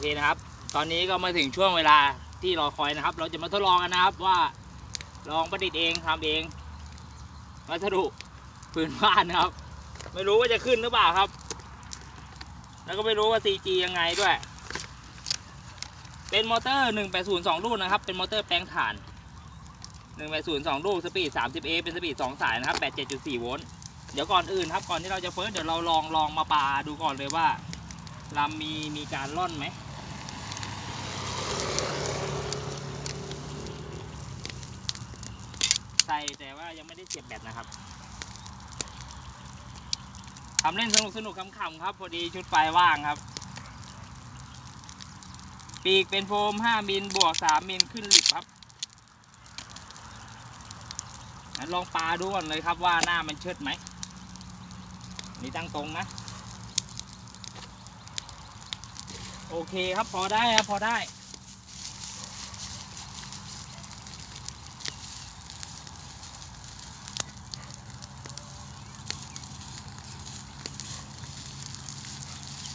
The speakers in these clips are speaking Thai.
อเคนะครับ ตอนนี้ก็มาถึงช่วงเวลาที่รอคอยนะครับ เราจะมาทดลองกันนะครับว่าลองประดิษฐ์เองทำเองวัสดุพื้นบ้านนะครับ ไม่รู้ว่าจะขึ้นหรือเปล่าครับ แล้วก็ไม่รู้ว่า CG ยังไงด้วย เป็นมอเตอร์ 1802 ลูกนะครับ เป็นมอเตอร์แปลงถ่าน 1802 ลูกสปีด 30A เป็นสปีด 2 สายนะครับ 87.4 โวลต์เดี๋ยวก่อนอื่นครับ ก่อนที่เราจะเฟิร์สเดี๋ยวเราลองลองมาปาดูก่อนเลยว่าลำมีมีการล่อนไหม ใส่แต่ว่ายังไม่ได้เสียบแบตนะครับทำเล่นสนุกสนุกขำๆครับ พอดีชุดไฟว่างครับ ปีกเป็นโฟม 5 มิลบวก 3 มิลขึ้นหลิบครับงั้นลองปาดูก่อนเลยครับว่าหน้ามันเชิดไหม นี่ตั้งตรงนะ โอเคครับพอได้ครับพอได้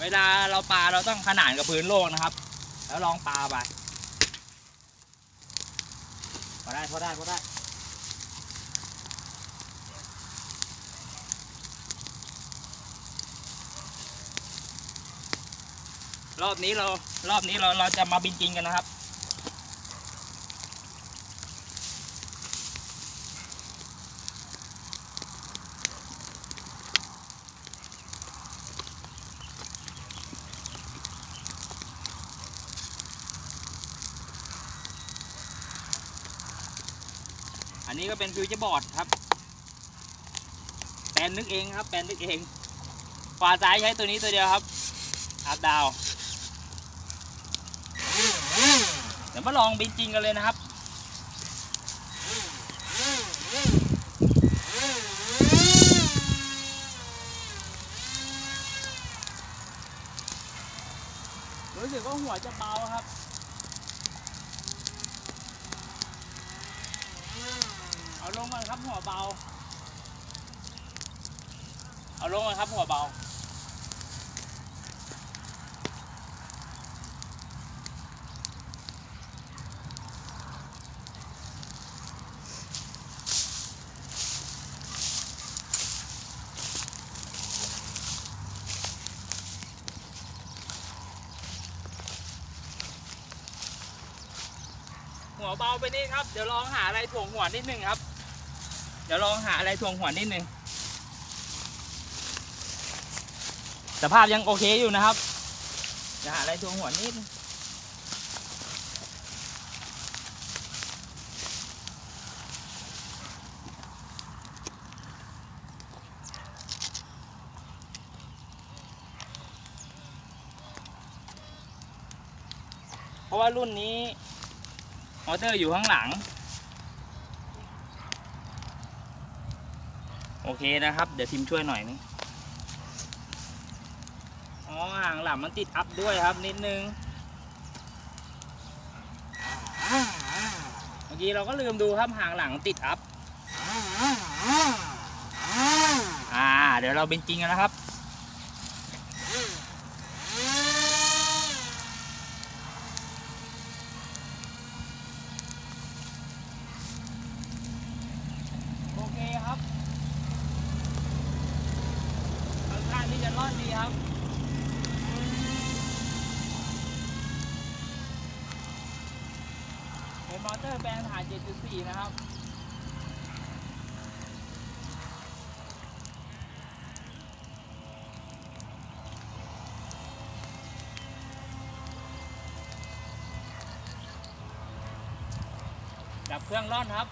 เวลาเราปลาเราต้องขนานกับพื้นโลกนะครับ แล้วลองปลาไปพอได้พอได้พอได้รอบนี้เรารอบนี้เราเราจะมาบินจริงกันนะครับ นนี้ก็เป็นฟิวเจอร์บอร์ดครับ แปลนนึกเองครับ แปลนนึกเองขวาซ้ายใช้ตัวนี้ตัวเดียวครับ อัพดาว เดี๋ยวมาลองบินจริงกันเลยนะครับรู้สึกว่าหัวจะเบาครับ เอา ลงก่อนครับหัวเบา เอาลงก่อนครับหัวเบา หัวเบาไปนิดครับ เดี๋ยวลองหาอะไรถ่วงหัวนิดนึงครับ เดี๋ยวลองหาอะไรถ่วงหัวนิดนึงสภาพยังโอเคอยู่นะครับจะหาอะไรถ่วงหัวนิดนึงเพราะว่ารุ่นนี้มอเตอร์อยู่ข้างหลัง โอเคนะครับ เดี๋ยวทิมช่วยหน่อยนึงอ๋อห่างหลังมันติดอัพด้วยครับนิดนึง เมื่อกี้เราก็ลืมดูครับห่างหลังติดอัพ อ่า เดี๋ยวเราเป็นจริงกันนะครับ โอเคครับค่อนข้างที่จะรอดดีครับ เป็น มอเตอร์แปลงถ่าน 7.4 นะครับดับเครื่องร่อนครับ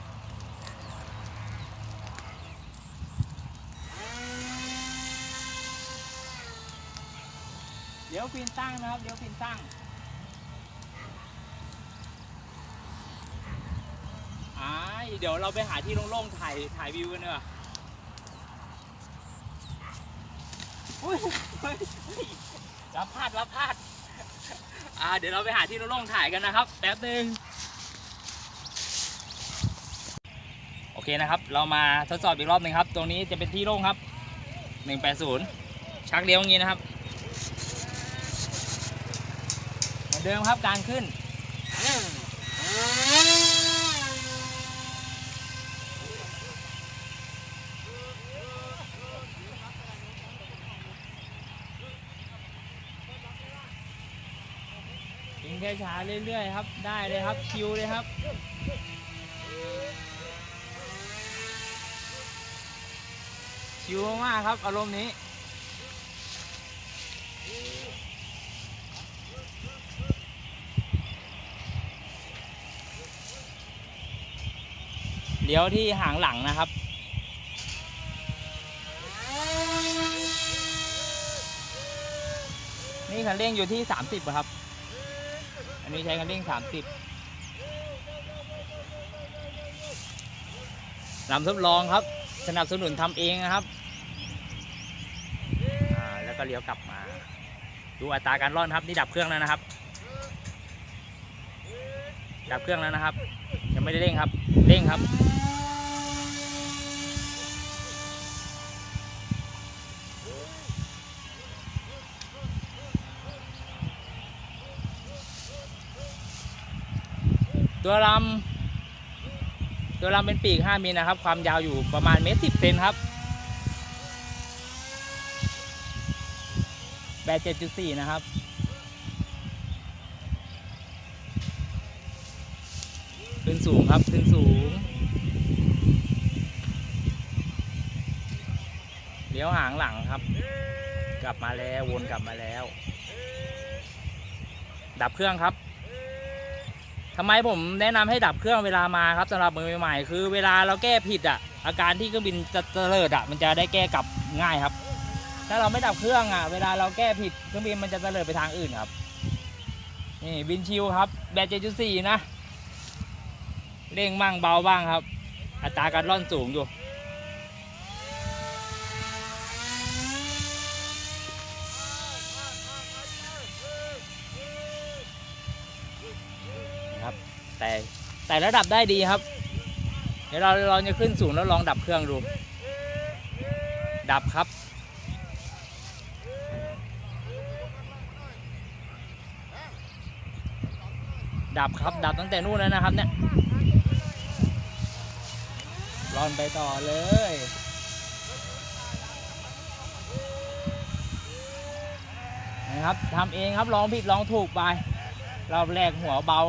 เดี๋ยวฟินตั้งนะครับ เดี๋ยวฟินตั้ง อ่า เดี๋ยวเราไปหาที่โล่งๆถ่ายถ่ายวิวกันเนอะอุ้ยเฮ้ยเฮ้ยรับพลาดรับพลาดอ่าเดี๋ยวเราไปหาที่โล่งๆถ่ายกันนะครับ แป๊บหนึ่งโอเคนะครับ เรามาทดสอบอีกรอบหนึ่งครับ ตรงนี้จะเป็นที่โล่งครับ 180 ชักเลี้ยวอย่างนี้นะครับเดิมครับการขึ้น ค่ช้าเรื่อยๆครับ ได้เลยครับคิวเลยครับชิวมากครับ อารมณ์นี้เลี้ยวที่หางหลังนะครับนี่คันเร่งอยู่ที่ 30อะครับ นี้ใช้คันเร่งสามสิบลำทดลองครับ สนับสนุนทำเองนะครับ แล้วก็เลี้ยวกลับมา ดูอัตราการร่อนครับ นี่ดับเครื่องแล้วนะครับ ดับเครื่องแล้วนะครับ ยังไม่ได้เร่งครับ เร่งครับ ตัวลำตัวลำเป็นปีก 5มิลนะครับ ความยาวอยู่ประมาณเมตรสิบเซนครับแบต7.4นะครับ ขึ้นสูงครับ ขึ้นสูง เลี้ยวหางหลังครับ กลับมาแล้ว วนกลับมาแล้ว ดับเครื่องครับ ทำไมผมแนะนำให้ดับเครื่องเวลามาครับสำหรับมือใหม่ๆคือเวลาเราแก้ผิดอะ อาการที่เครื่องบินจะเตลิดอะมันจะได้แก้กลับง่ายครับ ถ้าเราไม่ดับเครื่องอะ เวลาเราแก้ผิดเครื่องบินมันจะเตลิดไปทางอื่นครับนี่บินชิวครับ แบตเจ็ดจุดสี่นะเร่งบ้างเบาบ้างครับ อัตราการร่อนสูงอยู่ นะครับแต่ แต่ระดับได้ดีครับ เดี๋ยวเราเราจะขึ้นสูงแล้วลองดับเครื่องดู ดับครับ ดับครับดับตั้งแต่นู่นแล้วนะครับเนี่ยรอนไปต่อเลยนะครับทำเองครับลองผิดลองถูกไปรอบแรกหัวเบา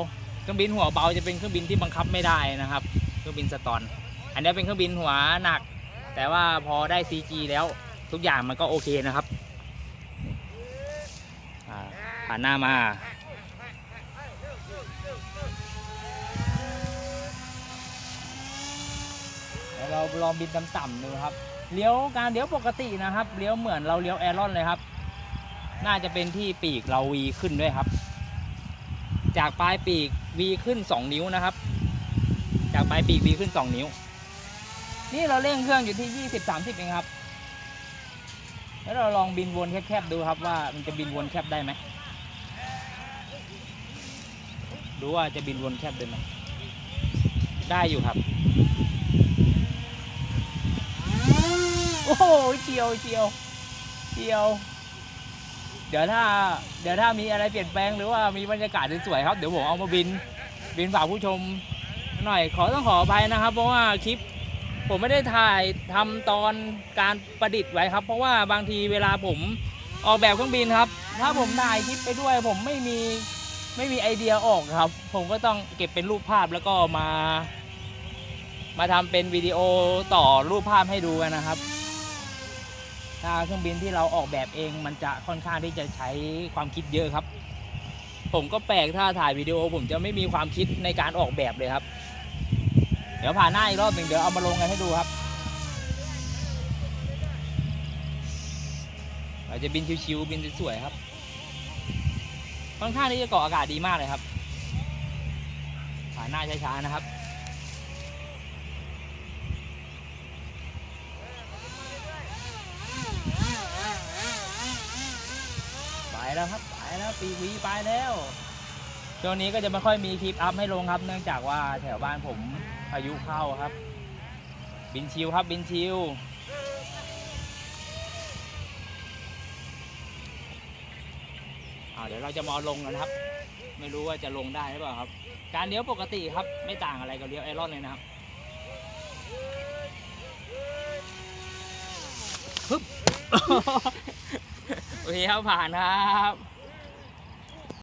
เครื่องบินหัวเบาจะเป็นเครื่องบินที่บังคับไม่ได้นะครับ เครื่องบินสตอน อันนี้เป็นเครื่องบินหัวหนัก แต่ว่าพอได้ CG แล้วทุกอย่างมันก็โอเคนะครับผ่านหน้ามาเราลองบินต่ำๆดูครับเลี้ยวการเลี้ยวปกตินะครับเลี้ยวเหมือนเราเลี้ยวแอรอนเลยครับ น่าจะเป็นที่ปีกเราวีขึ้นด้วยครับ จากปลายปีก V ขึ้น 2 นิ้วนะครับ จากปลายปีก V ขึ้น 2 นิ้ว นี่เราเร่งเครื่องอยู่ที่ 20 30เองครับ แล้วเราลองบินวนแคบๆดูครับว่ามันจะบินวนแคบได้ไหมดูว่าจะบินวนแคบได้ไหมได้อยู่ครับ โอ้โหเจียวเจียวเจียว ดี๋ยวถ้าเดี๋ยวถ้ามีอะไรเปลี่ยนแปลงหรือว่ามีบรรยากาศสวยๆครับ เดี๋ยวผมเอามาบินบินฝากผู้ชมหน่อยขอต้องขออภัยนะครับ เพราะว่าคลิปผมไม่ได้ถ่ายทำตอนการประดิษฐ์ไว้ครับ เพราะว่าบางทีเวลาผมออกแบบเครื่องบินครับ ถ้าผมถ่ายคลิปไปด้วย ผมไม่มีไม่มีไอเดียออกครับ ผมก็ต้องเก็บเป็นรูปภาพแล้วก็มา มาทำเป็นวิดีโอต่อรูปภาพให้ดูกันนะครับ ถ้าเครื่องบินที่เราออกแบบเองมันจะค่อนข้างที่จะใช้ความคิดเยอะครับ ผมก็แปลกถ้าถ่ายวิดีโอ ผมจะไม่มีความคิดในการออกแบบเลยครับ เดี๋ยวผ่านหน้าอีกรอบหนึ่งเดี๋ยวเอามาลงกันให้ดูครับเราจะบินชิวๆบินสวยๆครับ ค่อนข้างที่จะเกาะอากาศดีมากเลยครับผ่านหน้าช้าๆนะครับ ปแล้วครับไปแล้วปีวีไปแล้วช่วงนี้ก็จะไม่ค่อยมีคลิปอัพให้ลงครับ เนื่องจากว่าแถวบ้านผมพายุเข้าครับ บินชิวครับบินชิวเดี๋ยวเราจะมอลงนะครับ ไม่รู้ว่าจะลงได้หรือเปล่าครับ การเลี้ยวปกติครับ ไม่ต่างอะไรกับเลี้ยวไอรอนเลยนะครับฮึบ โอเคครับผ่านครับ